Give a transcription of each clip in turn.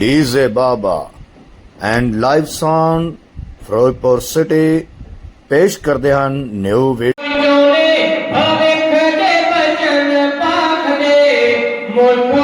DJ Baba and live song Firozpur city ਪੇਸ਼ ਕਰਦੇ ਹਨ ਨਿਊ ਵੀਡੀਓ ਨੇ ਆ ਦੇਖਦੇ ਬਚਨ ਪਾਖ ਦੇ ਮੁਲਕ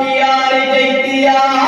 ಪಿಯಾರಿ ಜೈತಿಯಾ